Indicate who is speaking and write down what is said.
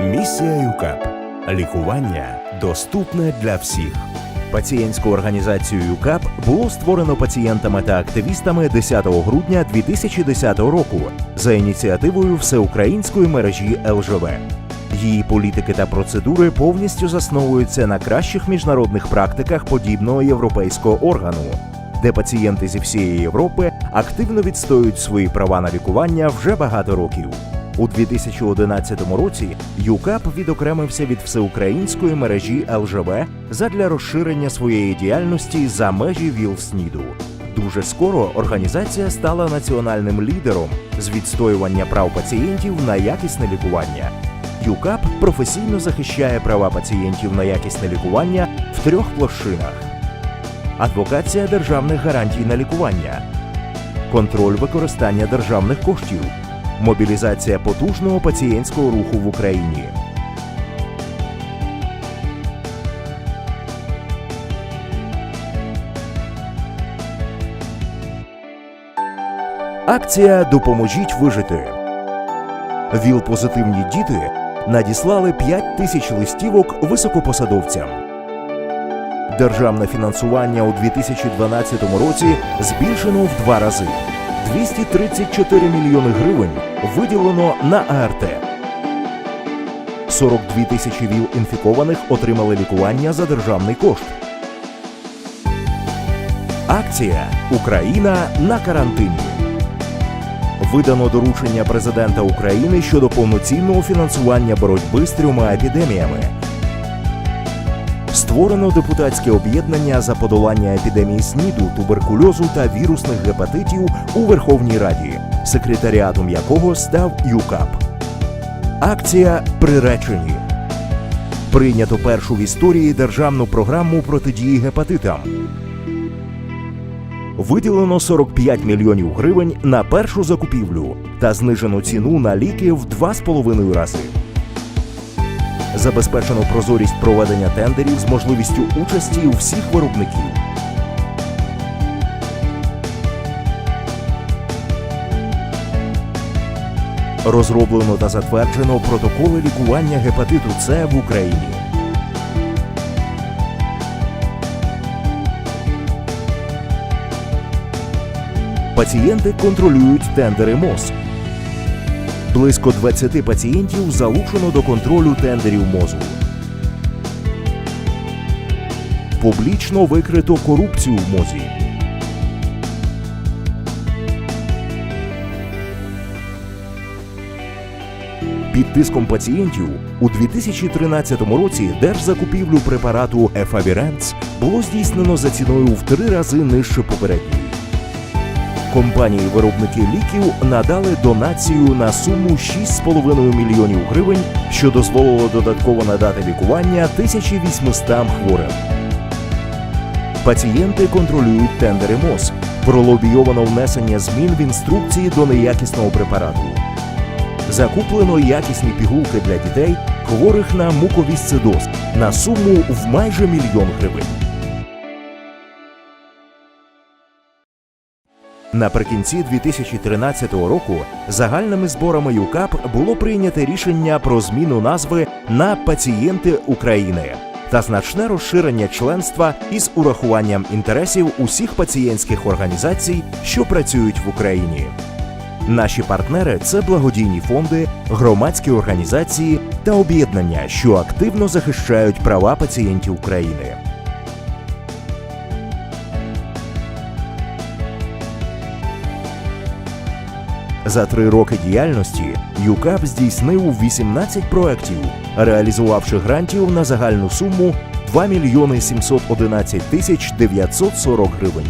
Speaker 1: Місія ЮКАП лікування доступне для всіх. Пацієнтську організацію ЮКАП було створено пацієнтами та активістами 10 грудня 2010 року за ініціативою всеукраїнської мережі ЛЖВ. Її політики та процедури повністю засновуються на кращих міжнародних практиках подібного європейського органу, де пацієнти зі всієї Європи активно відстоюють свої права на лікування вже багато років. У 2011 році ЮКАП відокремився від всеукраїнської мережі ЛЖВ задля розширення своєї діяльності за межі ВІЛ-СНІДу. Дуже скоро організація стала національним лідером з відстоювання прав пацієнтів на якісне лікування. ЮКАП професійно захищає права пацієнтів на якісне лікування в трьох площинах: адвокація державних гарантій на лікування, контроль використання державних коштів, мобілізація потужного пацієнтського руху в Україні. Акція Допоможіть вижити. ВІЛ-позитивні діти надіслали 5 тисяч листівок високопосадовцям. Державне фінансування у 2012 році збільшено в два рази. 234 мільйони гривень виділено на АРТ. 42 тисячі ВІЛ-інфікованих отримали лікування за державний кошт. Акція Україна на карантині. Видано доручення президента України щодо повноцінного фінансування боротьби з трьома епідеміями. Створено депутатське об'єднання за подолання епідемії СНІДу, туберкульозу та вірусних гепатитів у Верховній Раді, секретаріатом якого став ЮКАП. Акція Приречені. Прийнято першу в історії державну програму протидії гепатитам. Виділено 45 мільйонів гривень на першу закупівлю та знижено ціну на ліки в 2,5 рази. Забезпечено прозорість проведення тендерів з можливістю участі у всіх виробників. Розроблено та затверджено протоколи лікування гепатиту С в Україні. Пацієнти контролюють тендери МОЗ. Близько 20 пацієнтів залучено до контролю тендерів МОЗу. Публічно викрито корупцію в МОЗі. Під тиском пацієнтів у 2013 році держзакупівлю препарату Ефавіренц було здійснено за ціною в три рази нижче попередньої. Компанії-виробники ліків надали донацію на суму 6,5 мільйонів гривень, що дозволило додатково надати лікування 1800 хворим. Пацієнти контролюють тендери МОЗ. Пролобійовано внесення змін в інструкції до неякісного препарату. Закуплено якісні пігулки для дітей, хворих на муковісцидоз на суму в майже мільйон гривень. Наприкінці 2013 року загальними зборами ЮКАП було прийнято рішення про зміну назви на Пацієнти України та значне розширення членства із урахуванням інтересів усіх пацієнтських організацій, що працюють в Україні. Наші партнери це благодійні фонди, громадські організації та об'єднання, що активно захищають права пацієнтів України. За три роки діяльності ЮКАП здійснив 18 проєктів, реалізувавши грантів на загальну суму 2 мільйони 711 тисяч 940 гривень.